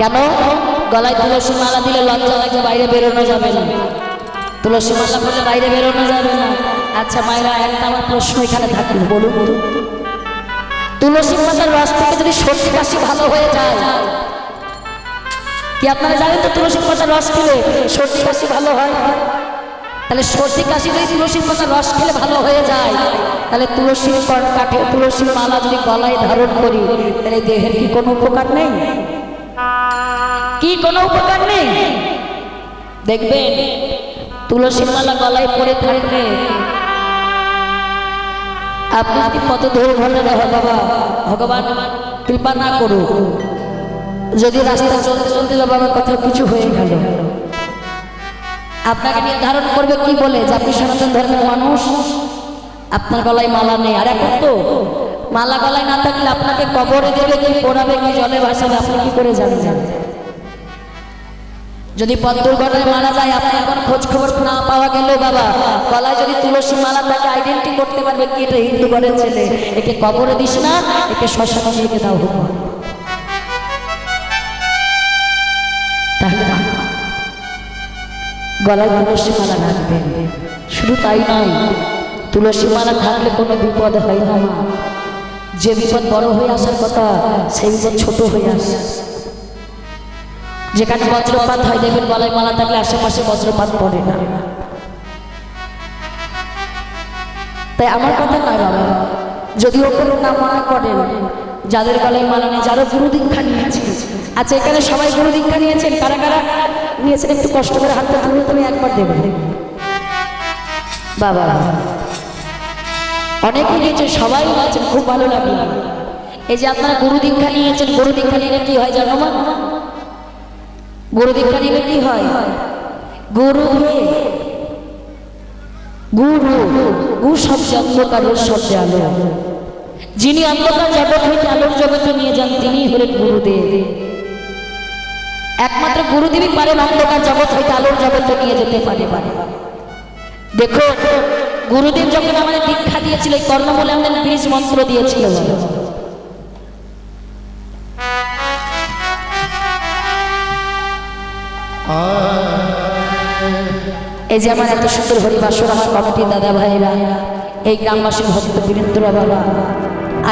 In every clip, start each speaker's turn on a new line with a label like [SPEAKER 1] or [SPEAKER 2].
[SPEAKER 1] কেন? গলায় তুলসী মালা দিলে লজ্জা লাগে, বাইরে বেরোনো যাবে না। তুলসী মালা বলে বাইরে বেরোনো যাবে না। আচ্ছা মায়েরা, একটা আমার প্রশ্ন এখানে থাকল, বলুন। তুলসী পাতার রস থেকে যদি সর্দি কাশি ভালো হয়ে যায়, কি আপনারা জানেন তো তুলসী পাতার রস খেলে সর্দি কাশি ভালো হয়? তাহলে সর্দি কাশি যদি তুলসীর পাতার রস খেলে ভালো হয়ে যায়, তাহলে তুলসীর কাঠে তুলসীর মালা যদি গলায় ধারণ করি, তাহলে দেহের কি কোনো উপকার নেই? কি কোনো উপকার নেই? দেখবেন তুলসীর মালা গলায় পরে থাকলে আপনি যদি কত ঘরে দেখো বাবা? ভগবান, কৃপা না করুক। যদি রাস্তা চলতে চলতে আমার কোথাও কিছু হয়ে গেল। আপনাকে নির্ধারণ করবে কি বলে? যে আপনি সনাতন ধর্মের মানুষ, আপনার গলায় মালা নেই। আর এখন তো মালা গলায় না থাকলে আপনাকে কবরে দেবে কি পড়াবে কি জলে ভাসাবে, আপনি কি করে জানবেন? যদি পথ দুর্ঘটনায় মারা যায়, আপনার কোনো খোঁজ খবর না পাওয়া গেলেও বাবা, গলায় যদি তুলসী মালা তাকে আইডেন্টি করতে পারবে কি? এটা হিন্দু ঘরের ছেলে। একে কবরে দিস না, একে শ্মশানে নিয়ে দাও হোক গলায় তুলসী মালা রাখবেন। শুধু তাই নয়, তুলসী মালা থাকলে কোনো বিপদ হয় না মা। যে বিপদ বড় হয়ে আসার কথা, সেই বিপদ ছোট হয়ে আসে। যেখানে বজ্রপাত হয়, দেখবেন গলায় মালা থাকলে আশেপাশে বজ্রপাত পড়ে না। তাই আমার কথা নয় বাবা যদি কোনো না মনে করেন, যাদের গলায় মালা নেই, যারা গুরু দীক্ষা নিয়েছে আচ্ছা এখানে সবাই গুরু দীক্ষা নিয়েছেন কারা কারা নিয়েছেন একটু কষ্ট করে হাতটা তুলে তুমি একবার দেবে বাবা অনেকে নিয়েছে সবাই নিয়েছেন খুব ভালো লাগল। এই যে আপনারা গুরু দীক্ষা নিয়েছেন, গুরু দীক্ষা নিলে কি হয় জানো গুরু দীক্ষা নিলে কি হয়? গুরু গুরু, গু শব্দে অন্ধকারের শব্দে আলো। যিনি অন্ধকার জগৎ হইতে আলোর জগতে নিয়ে যান তিনি হলেন গুরুদেব। একমাত্র গুরুদেবই পারেন অন্ধকার জগৎ হইতে আলোর জগতে নিয়ে যেতে পারে পারে। দেখো, গুরুদেব যখন আমাদের দীক্ষা দিয়েছিল, এই কর্ম বলে আমাদের বীজ মন্ত্র দিয়েছিল। এই যে আমার এত সুন্দর হরিবাসর আমার কমিটির দাদা ভাইরা এই গ্রামবাসী ভক্ত বীরেন্দ্র বাবা,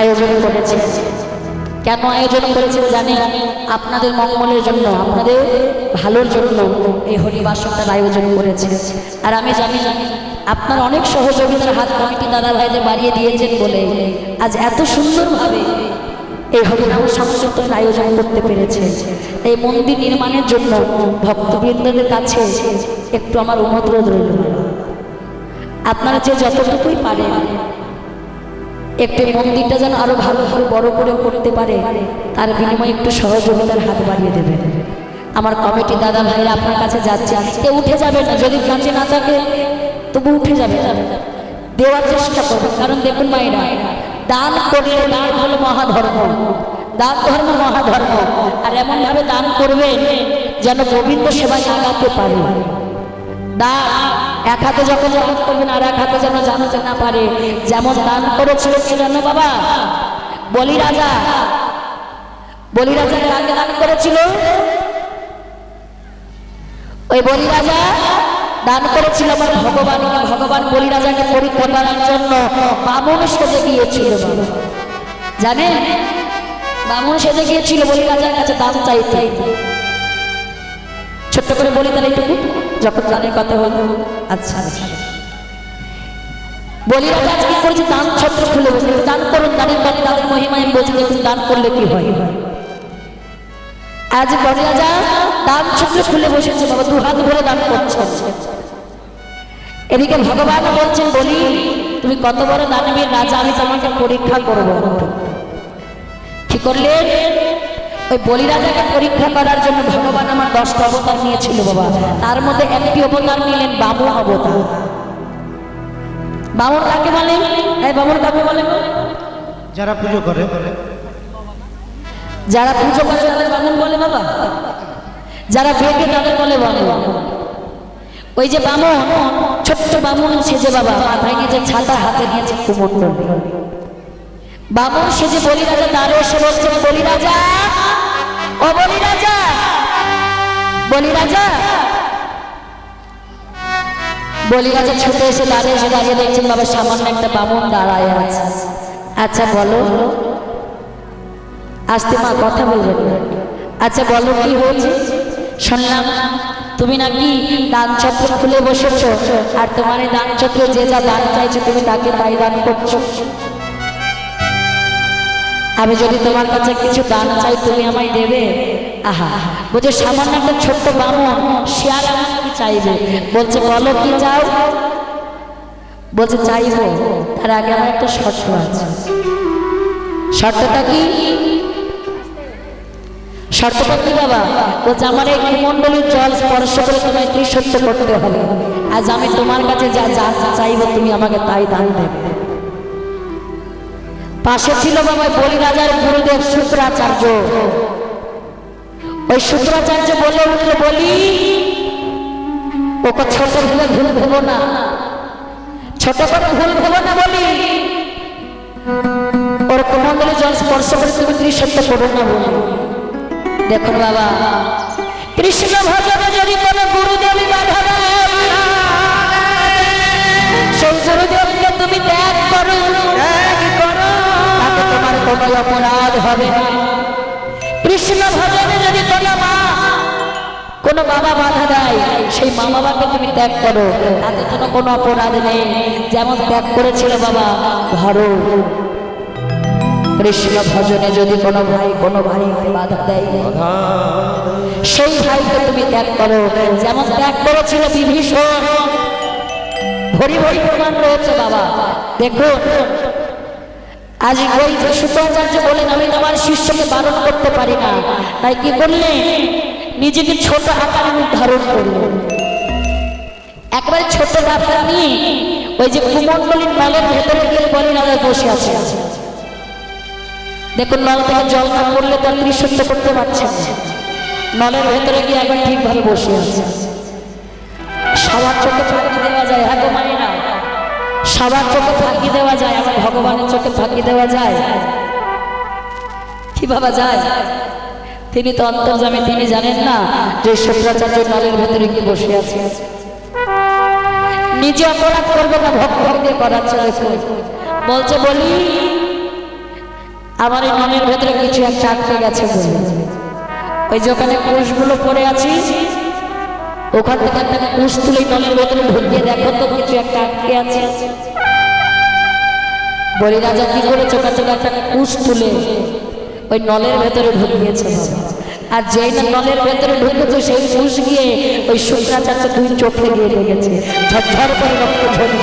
[SPEAKER 1] আয়োজন করেছে। কেন আয়োজন করেছে জানেন আপনাদের মঙ্গলের জন্য, আপনাদের ভালোর জন্য এই হরিবাসরটার আয়োজন করেছে আর আমি জানি আপনার অনেক সহযোগিতার হাত কমিটি দাদা ভাইদের বাড়িয়ে দিয়েছেন বলে। আজ এত সুন্দরভাবে এই হরিনাম সংকীর্তনের আয়োজন করতে পেরেছে। এই মন্দির নির্মাণের জন্য ভক্তবৃন্দদের কাছে একটু আমার অনুরোধ রইল। আপনারা যে যতটুকুই পারেন, একটু মন্দিরটা যেন আরও ভালো করে, বড় করে করতে পারে, তার বিনিময়ে একটু সহযোগিতার হাত বাড়িয়ে দেবেন। আমার কমিটি দাদা ভাইরা আপনার কাছে যাচ্ছে। কেউ উঠে যাবে না, যদি কাছে না থাকে, তবু উঠে যাবে। দেওয়ার চেষ্টা করবে, কারণ দেখুন মায়েরা, দান করলে দান হলো মহাধর্ম। দান ধর্ম মহাধর্ম। আর এমন ভাবে দান করবেন যেন গোবিন্দ সেবায় আগাতে পারে। দান এক হাতে যখন যখন করবেন, আর এক হাতে যেন জানাতে না পারে। যেমন দান করেছিল কে জানো বাবা? বলি রাজা বলি রাজা কাকে দান করেছিল? ওই বলি রাজা দান করেছিল আমার ভগবান ভগবান বলি রাজাকে পরীক্ষা করার জন্য বামন সেজে গিয়েছিল। জানেন? বামন সেজে গিয়েছিল বলি রাজার কাছে দান চাইতে। ছোট্ট করে বলি তাহলে একটু, যখন দানের কথা হলো। আচ্ছা আচ্ছা। বলি রাজা আজকে করেছে দান ছত্র খুলে বসে। দান করুন দানের দানে দানের মহিমা আমি বলছি দান করলে কি হয়। আজ বলি রাজা দান ছত্র খুলে বসেছে বাবা দু হাত ভরে দান করছে। এদিকে ভগবান বলছেন বলি তুমি কত বড় দানবীর রাজা আমি তোমাকে পরীক্ষা করব। কি করলেন ওই বলি রাজাকে পরীক্ষা করার জন্য ভগবান আমার দশটা অবতার নিয়েছিল বাবা। তার মধ্যে একটি অবতার নিলেন বাবু অবতার। বামন কাকে বলে? এই বামন কাকে বলে?
[SPEAKER 2] যারা পুজো করে।
[SPEAKER 1] যারা পুজো করে তাদের বামন বলে বাবা। যারা বেগে তাদের বলে বামন। ওই যে বামন, ছোট্ট বামন সেজে বাবা, মাথায় নিয়েছে ছাতা, হাতে নিয়েছে কুমন্ডল বামন সেজে বলি রাজা দ্বারে এসে বলি রাজা ও বলি রাজা বলি রাজা বলি রাজা ছুটে এসে দাঁড়িয়ে এসে দাঁড়িয়ে দেখছেন, বাবা, সামান্য একটা বামন দাঁড়ায় আছে। আচ্ছা বলো। আসতে মা, কথা বলবেন আচ্ছা বলো, কি হয়েছে? শুনলাম, তুমি নাকি দান চক্র খুলে বসেছ, আর তোমার এই দান চক্র যে যা দান চাইছো তুমি তাকে তাই দান করছ। আমি যদি তোমার কাছে কিছু দান চাই, তুমি আমায় দেবে? আহা বলছে সামান্য একটা ছোট্ট বামন শেয়ার আমার কি চাইবে। বলছে, বলো কি চাও? বলছে, চাইব। তার আগে আমার একটা শর্ত আছে। শর্তটা কি? কি বাবা। ও আমার এই কুমণ্ডলীর জল স্পর্শ করে তোমায় ত্রিসত্য করতে হবে। আজ আমি তোমার কাছে যা যা চাইব, তুমি আমাকে তাই দান দেবে। পাশে ছিল বাবা বলি রাজার গুরুদেব শুক্রাচার্য ওই শুক্রাচার্য বলে উঠল, বলি, ওকে ছোট ভুলে ভুল ভেবো না। ছোট করে ভুল ভেবো না, বলি। ওর কুমণ্ডলে জল স্পর্শ করে তুমি ত্রিসত্য করো না, বলি। দেখুন বাবা কৃষ্ণ ভজনে যদি কোনো গুরুদেবী বাধা দেয় সেই গুরুদেবকে তুমি ত্যাগ করো। তাতে তোমার কোনো অপরাধ হবে। না কৃষ্ণ ভজনে যদি কোনো মা কোনো বাবা বাধা দেয় সেই মা বাবাকে তুমি ত্যাগ করো। তাতে কোনো কোনো অপরাধ নেই। যেমন ত্যাগ করেছিল বাবা ধরো। কৃষ্ণ ভজনে যদি কোনো ভাই কোনো ভাই বাধা দেয়। সেই ভাইকে তুমি ত্যাগ করো। যেমন ত্যাগ করেছিল বিভীষণ। ভরি ভরি প্রমাণ রয়েছে বাবা। দেখো আজ ওই যে শুক্রাচার্য বলেন, আমি তোমার শিষ্যকে বারণ করতে পারি না। তাই কি করলে? নিজেকে ছোট আকারে রূপ ধারণ করল একবারে ছোট ডাক্তার নিয়ে ওই যে কুমন্ডলীর নলের ভেতরে গিয়ে বলেন না বসে আছে। দেখুন, নল থেকে জল না পড়লে তার ত্রিশুদ্ধ করতে পারছেন না। নলের ভেতরে গিয়ে একবার ঠিকভাবে বসে আছে। সবার চোখে ফাঁকি দেওয়া যায় হ্যাঁ গো মায়েরা সবার চোখে ফাঁকি দেওয়া যায় আমার ভগবানের চোখে ফাঁকি দেওয়া যায়। কি বাবা যায়? তিনি তো অন্তর্জামী, তিনি জানেন না যে শুক্রাচার্য নলের ভেতরে গিয়ে বসে আছে। নিজে অপরাধ করবে না ভক্ত দিয়ে করাচ্ছে দেখুন বলছে, বলি আমার এই মনের ভেতরে কিছু একটা আটকে গেছে ওই যে ওখানে কোষগুলো পড়ে আছি, ওখান থেকে একটা কুশ তুলে নলের ভেতরে ঢুকিয়ে দেখো তো কিছু একটা আটকে আছে। বলি রাজা কি করে চোখা চোখা একটা কুশ তুলে ওই নলের ভেতরে ঢুকিয়েছে। আর যেই নলের ভেতরে ঢুকেছে, সেই কুশ গিয়ে ওই শুক্রাচার্য দুই চোখে গিয়ে লেগেছে ঝরঝর করে রক্ত ঝরি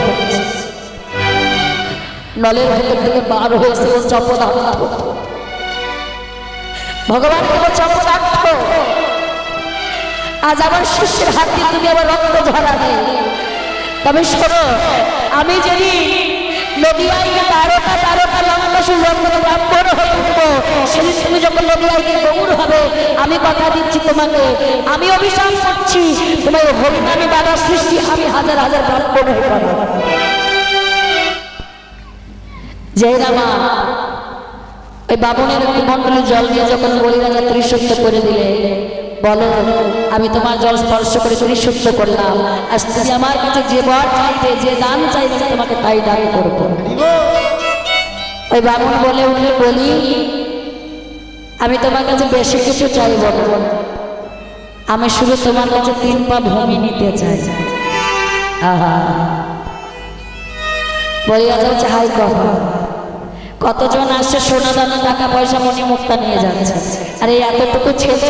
[SPEAKER 1] নলের ভেতর থেকে বার হয়েছে চপদার্থ ভগবান কেবল চপদার্থ আজ আমার শিষ্যের হাত দিয়ে তুমি আমার রক্ত ঝরাবে তবে শোনো, আমি যদি নদিয়াইকে তারকা তারকা লম্বা সুরঙ্গ ব্রাহ্মণ হয়ে উঠবো সেদিন তুমি যখন নদিয়াইকে গৌর হবে, আমি কথা দিচ্ছি তোমাকে। আমি অভিশাপ করছি, তোমার হরিনামী বাধা সৃষ্টি, আমি হাজার হাজার ব্রাহ্মণ হয়ে পাবো জয় রামা। ওই বাবনের মন্ডলে জল দিয়ে যখন বলি রাজা ত্রিশুদ্ধ করে দিলে, বলো, আমি তোমার জল স্পর্শ করে ত্রিশুদ্ধ করলাম। আজ তুমি আমার কাছে যে বর চাইবে, যে দান চাইবে তোমাকে তাই দান করব। ওই বামন বলে উঠলে বলি, আমি তোমার কাছে বেশি কিছু চাইব না। আমি শুধু তোমার কাছে তিন পা ভূমি নিতে চাই। আহা। বলি হচ্ছে হাই কথা কতজন আসছে সোনা দানা, টাকা পয়সা মনি মুক্তা নিয়ে যাচ্ছে। আর এই এতটুকু ছেলে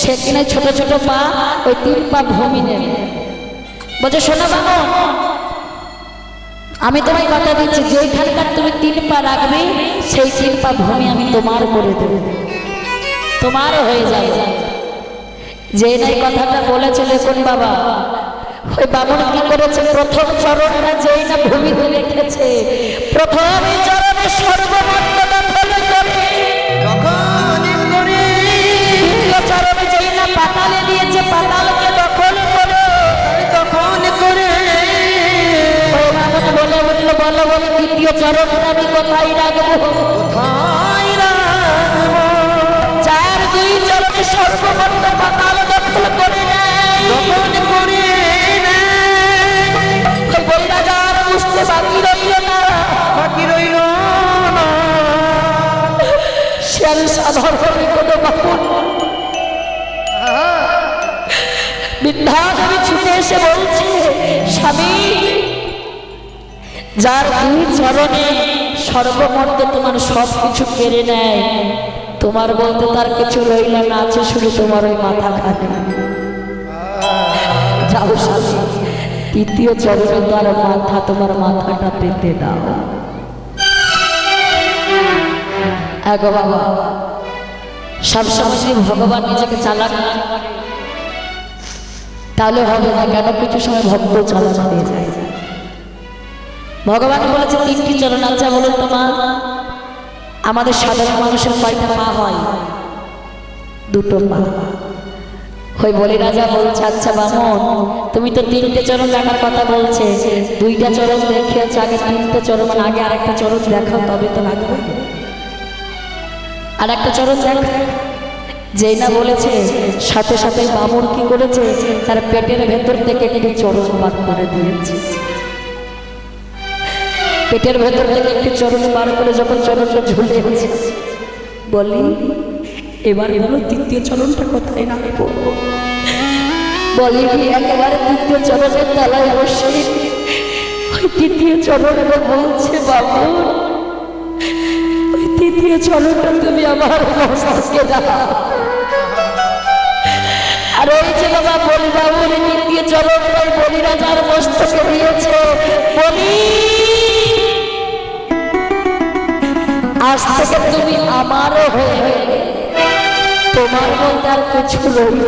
[SPEAKER 1] সে কিনে ছোট ছোট পা, ওই তিন পা ভূমি নেবে। বলছে, সোনা বাবা আমি তোমায় কথা দিচ্ছি, যেখানকার তুমি তিন পা রাখবে, সেই তিন পা ভূমি আমি তোমার করে দেব। তোমার হয়ে যাবে। যে নাই কথাটা বলেছে, দেখুন বাবা, ওই বামন কি করেছে? প্রথম চরণটা যেই না ভূমিতে রেখেছে, প্রথম চরণে সর্বমর্যাদা কোনো বৃদ্ধাদেবী ছুটে এসে স্বামী, যার চরণে তোমার সব কিছু কেড়ে নেয়। তোমার বলতে তার কিছু রইল না, আছে শুধু তোমার ওই মাথা খাটে। যাও স্বামী তৃতীয় চরণে তার মাথা, তোমার মাথাটা পেতে দাও। এগো বাবা। সবসময় যদি ভগবান নিজেকে চালাক না করে, তাহলে হবে না কেন? কিছু সময় ভক্ত চালানো হয়ে যায়। ভগবান বলেছে তিনটি চরণ আচ্ছা বলুন তো মা। আমাদের সাধারণ মানুষের কয়টা পা হয়? দুটো পা। ওই বলি রাজা বলছে আচ্ছা বামন তুমি তো তিনটে চরণ দেখার কথা বলছে। দুইটা চরণ দেখিয়েছে আগে তিনটে চরণ আগে আরেকটা চরণ দেখাও তবে তো লাগবে। আর একটা চরণ দেখ। যেই না বলেছে, সাথে সাথে বামুন কি করেছে, তার পেটের ভেতর থেকে একটি চরণ বার করে দিয়েছে। পেটের ভেতর থেকে একটি চরণ বার করে যখন চরণটা গেছে বলি এবার এবার তৃতীয় চরণটা কোথায় না বলি কি একেবারে তৃতীয় চরণের তলায় অবশ্যই ওই তৃতীয় চরণ বলছে, বাবু তৃতীয় তুমি আমার দাও। আর ওই যে বাবা বলি বাবু তৃতীয় বলি রাজার দিয়েছে। বলি, আজ থেকে তুমি আমারও হয়ে তোমার মধ্যে আর কিছু রইল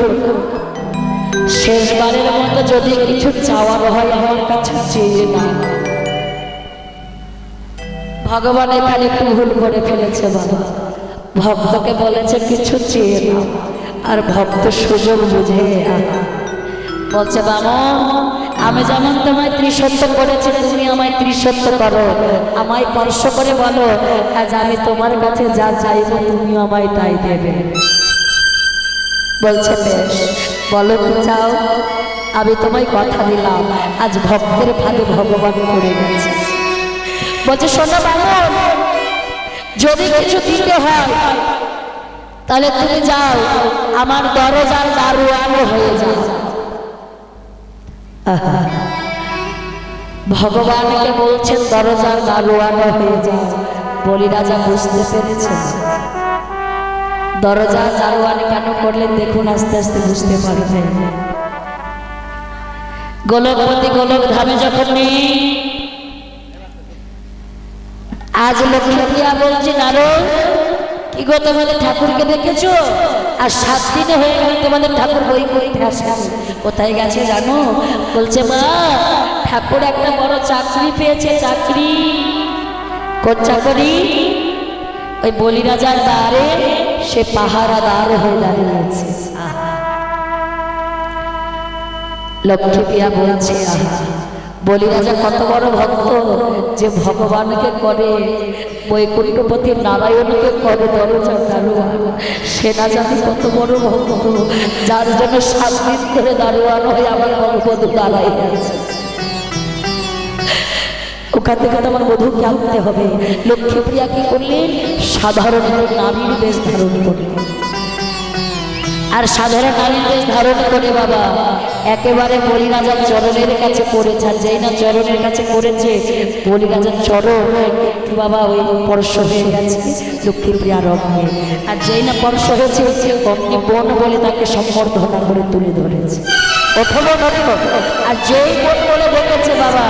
[SPEAKER 1] শেষবারের মতো যদি কিছু চাওয়ার হয় আমার কাছে, চেয়ে না ভগবান এখানে একটু ভুল করে ফেলেছে বাবা। ভক্তকে বলেছে, কিছু চেয়ে না আর ভক্ত সুযোগ বুঝে। বলছে, বাবা, আমি যেমন তোমায় ত্রিসত্য করেছি, তুমি আমায় ত্রিসত্য করো। আমায় স্পর্শ করে বলো, আজ আমি তোমার কাছে যা চাইব, তুমি আমায় তাই দেবে। বলছে, বেশ, বলো কি চাও? আমি তোমায় কথা দিলাম। আজ ভক্তের ভাগে ভগবান করে গেছে। বলছে, শোনো বামন যদি কিছু দিতে হয়, তাহলে তুমি যাও, আমার দরজার দারুয়ানো হয়ে যাও। ভগবানকে বলছেন, দরজার দারোয়ানো হয়ে যায় বলি, রাজা, বুঝতে পেরেছেন? দরজা দারোয়ানি কেন করলেন, দেখুন, আস্তে আস্তে বুঝতে পারবেন। গোলকপতি গোলক ধামে যখন নেই আজ লক্ষ্মী দিয়া বলছি নারদ কি গো তোমাদের ঠাকুরকে দেখেছ? আর সাত দিনে হয়ে গেল তোমাদের ঠাকুর বই করতে আসে। কোথায় গেছে জানো? বলছে, মা, ঠাকুর একটা বড় চাকরি পেয়েছে, চাকরি। কোন চাকরি? ওই বলি রাজার দ্বারে সে পাহারা দ্বার হয়ে দাঁড়িয়েছে। লক্ষ্মী পিয়া বলছে, আহা বলি রাজা কত বড় ভক্ত যে ভগবানকে করে, বৈকুণ্ঠপতি নারায়ণকে করে দরজা দারোয়ান সে না জানি কত বড় ভক্ত, যার জন্য সাত দিন ধরে দারোয়ান হয়ে আমার গর্ভবধূ দাঁড়াই ওখান থেকে তো আমার বধূকে আনতে হবে। লক্ষ্মীপ্রিয়া কি করলেন সাধারণ নারীর বেশ ধারণ করলেন আর সাধারণ বেশ ধারণ করে বাবা একেবারে বলি রাজার চরণের কাছে পড়েছে আর যেই না চরণের কাছে পড়েছে বলি রাজার চরণ বাবা ওই পরশ হয়ে গেছে লক্ষ্মীপ্রিয়ার রঙে। আর যেই না পরশ হয়েছে অগ্নি বন বলে তাকে সম্বর্ধনা করে তুলে ধরেছে। আর যেই বোন বলে বলেছে বাবা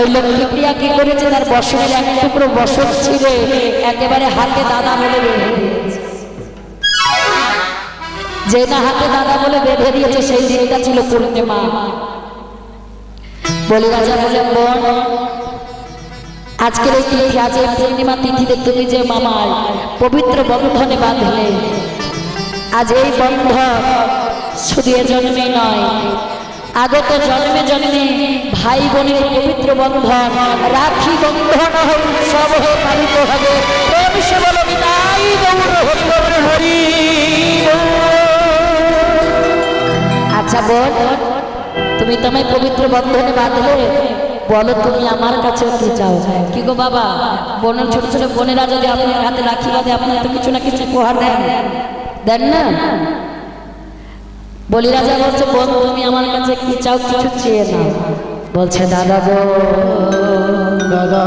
[SPEAKER 1] ওই লক্ষ্মীপ্রিয়া কি করেছে? তার বসনের এক টুকরো বসন ছিঁড়ে একেবারে হাতে দাদা বলে বেঁধে দিয়েছে। যে না হাতে দাদা বলে বেঁধে দিয়েছে, সেই দিনটা ছিল পূর্ণিমা। বলি, রাজা বলে, বোন, আজকের এই তিথি, আজ এই পূর্ণিমা তিথিতে তুমি যে মামার পবিত্র বন্ধনে বাঁধলে, আজ এই বন্ধন শুধু এ জন্মে নয়, আগত জন্মে জন্মে ভাই বোনের পবিত্র বন্ধন, রাখি বন্ধন হয়ে উৎসব হয়ে পালিত হবে। হরি। আচ্ছা বোন তুমি তোমায় পবিত্র বন্ধনে বাঁধলে বলো তুমি আমার কাছে কি চাও? কি গো বাবা? বোনের ছোট ছোট বোনেরা যদি আপনার হাতে রাখি বাদে আপনার তো কিছু না কিছু উপহার দেন। দেন না? বলি রাজা বলছে বোন তুমি আমার কাছে কি চাও কিছু চেয়ে নাও। বলছে দাদা গো
[SPEAKER 2] দাদা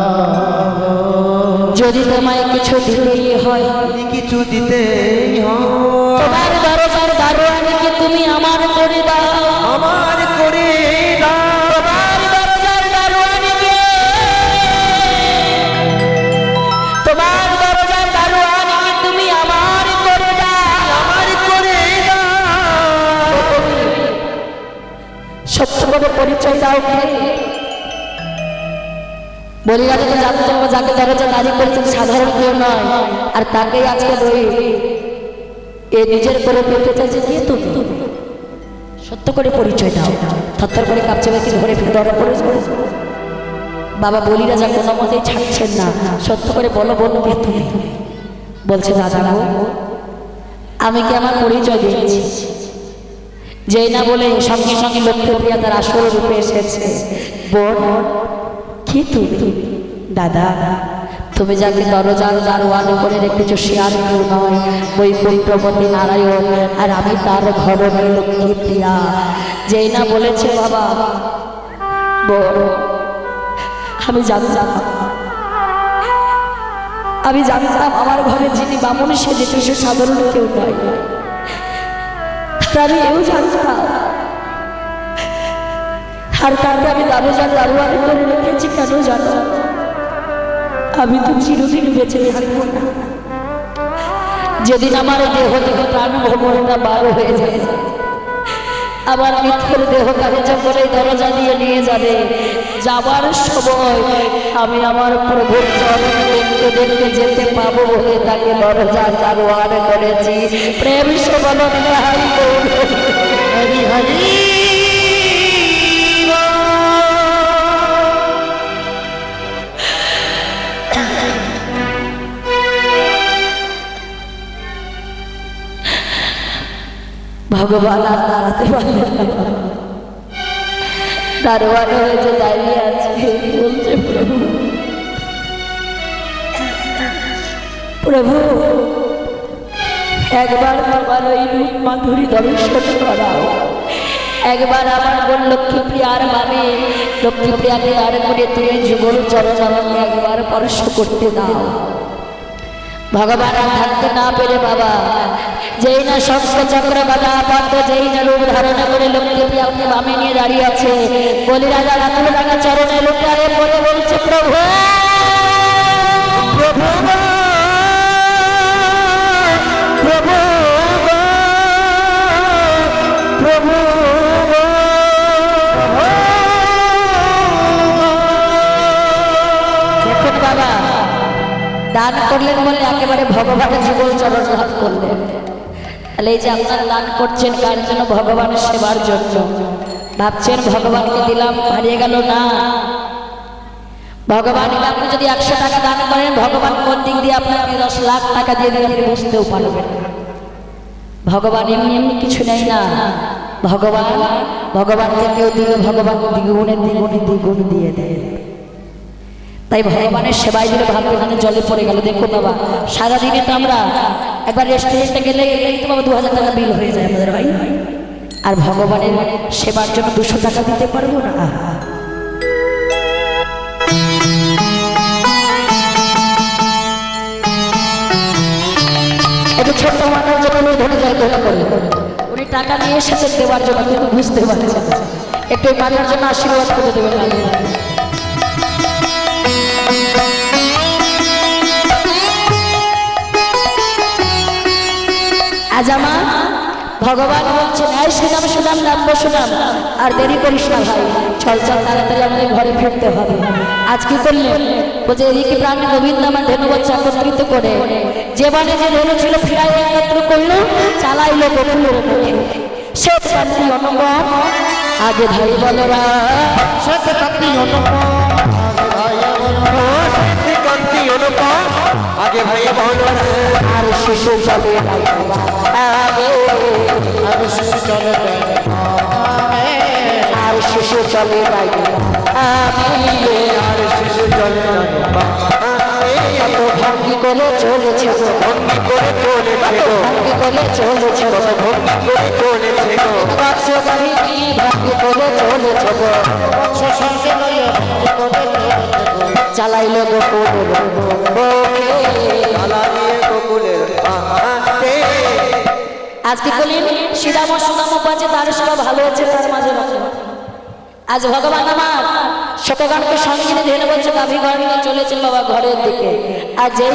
[SPEAKER 1] যদি তোমায় কিছু দিতেই হয়
[SPEAKER 2] কিছু দিতে
[SPEAKER 1] তোমার পরিচয় দাও কে বলি রাজা তো জানতে হবে যাকে দরজা নারী করেছেন সাধারণ কেউ নয় আর তাকেই আজকে ধরি এ নিজের করে পেতে চাইছে তুমি সত্য করে পরিচয় দাও থরথর করে কাঁপছে ব্যক্তি ধরে ধরা পড়ে বাবা বলি রাজা কোনো মতেই ছাড়ছেন না সত্য করে বলো বলো কে তুমি বলছে দাদা আমি কি আমার পরিচয় দিয়েছি? যেই না বলে সঙ্গে সঙ্গে লক্ষ্য প্রিয়া তার আসল রূপে এসেছে। বোন কি তুমি? দাদা, তুমি যাকে দরজার দারোয়ান করে রেখেছো সে কেউ নয়। বৈকুণ্ঠপতি নারায়ণ, আর আমি তার ঘরণের লক্ষ্মী প্রিয়া। যেই না বলেছে বাবা আমি জানতাম আমি জানতাম আমার ঘরে যিনি বামন সেজেছে সে সাধারণ কেউ নয়। আমি এও জানতাম আর তাকে আমি দারোজার দারোয়ান করে রেখেছি, কেন জানো আমি তো চিরদিন বেঁচে থাকব না। যেদিন আমার দেহ থেকে প্রাণ ভ্রমণটা বার হয়ে যায় আবার মৃত্যুর দেহ কাগজে করে দরজা দিয়ে নিয়ে যাবে। যাবার সময় আমি আমার প্রভুর চরণ দেখতে দেখতে যেতে পাবো বলে তাকে দরজা দারোয়ান করেছি। প্রেম হারি
[SPEAKER 2] হরি হরি।
[SPEAKER 1] ভগবান আর দাঁড়াতে না। দারোয়ান হয়েছে দাঁড়িয়ে আছে, বলছে, প্রভু প্রভু, একবার আমার ওই রূপ মাধুরী দর্শন করাও। একবার আমার বোন লক্ষ্মীপ্রিয়ার মানে লক্ষ্মীপ্রিয়াকে আর করে তুমি যুগল চরণ আমাকে একবার স্পর্শ করতে দাও। ভগবান আর থাকতে না পেরে বাবা, যেই না শঙ্খ চক্র বাধা পাত্র, যেই না রূপ ধারণা করে লোককে আপনি বামে নিয়ে দাঁড়িয়ে আছে, বলি রাজা, রাতুল রাঙা চরণে লোকটারে বলে বলছে প্রভু
[SPEAKER 2] প্রভু
[SPEAKER 1] করলেন বলে একেবারে ভগবানের যুগল চরণ লাভ করলেন। তাহলে এই যে আপনারা দান করছেন কার জন্য? ভগবানের সেবার জন্য। ভাবছেন ভগবানকে দিলাম, হারিয়ে গেল, না। ভগবান আপনি যদি একশো টাকা দান করেন, ভগবান কোন দিক দিয়ে আপনাকে দশ লাখ টাকা দিয়ে দিলে আপনি বুঝতেও পারবেন ভগবান এমনি এমনি কিছু নেই না। ভগবান, ভগবানকে কেউ দিলে ভগবান দ্বিগুণে দ্বিগুণে দ্বিগুণ দিয়ে দেয়। তাই ভগবানের সেবায় দিলে ভাবতে ওখানে জলে পড়ে গেল। দেখো বাবা, সারাদিনে তো আমরা একবার রেস্টুরেন্টে গেলে এই তো বাবা দু হাজার টাকা বিল হয়ে যায় আমাদের, ভাই। আর ভগবানের সেবার জন্য দুশো টাকা দিতে পারব না? একটু ছোট্ট জন্য উনি ধরে যায় দোয়া করে উনি টাকা নিয়ে এসেছেন দেওয়ার জন্য, কিন্তু বুঝতে পারছেন একটু মাথার জন্য আশীর্বাদ করে দেবেন। আজ আমার ভগবান বলছেন এই সুনাম সুনাম নাম সুনাম আর দেরি করিস না ভাই চল চল তাড়াতাড়ি আমাদের ঘরে ফিরতে হবে। আজ কি করলেন বলছে এদিকে প্রাণ গোবিন্দ আমার ধন্যবাদ একত্রিত করে? যে মানে যে ধনু ছিল ফিরাই একত্র করল চালাইলো গোকুলের মুখে সে শান্তি অনুভব আগে ভাই বলরা
[SPEAKER 2] সত্যকান্তি অনুপম, ভাইয়া বলো। ও সত্যকান্তি অনুপম, আগে ভাইয়া বলো
[SPEAKER 1] আর শিশু চলে
[SPEAKER 2] আমি শিশু চলে
[SPEAKER 1] আর শিশু চলে
[SPEAKER 2] আর শিশু জলে
[SPEAKER 1] কত ভঙ্গি করে চলেছে
[SPEAKER 2] ভঙ্গি করে চলেছে
[SPEAKER 1] ভঙ্গি করে চলেছে
[SPEAKER 2] ভঙ্গি করে চলেছে
[SPEAKER 1] ভঙ্গি করে চলেছে চালাইল
[SPEAKER 2] গোকুলের
[SPEAKER 1] আজকে বলিন শ্রীরাম সুনাম পাচ্ছে তার সেটা ভালো হচ্ছে তার মাঝে আজ ভগবান আমার শতগানকে সঙ্গে ধরে বলছে, গাভী ঘর নিয়ে চলেছেন বাবা ঘরের দিকে। আর যেই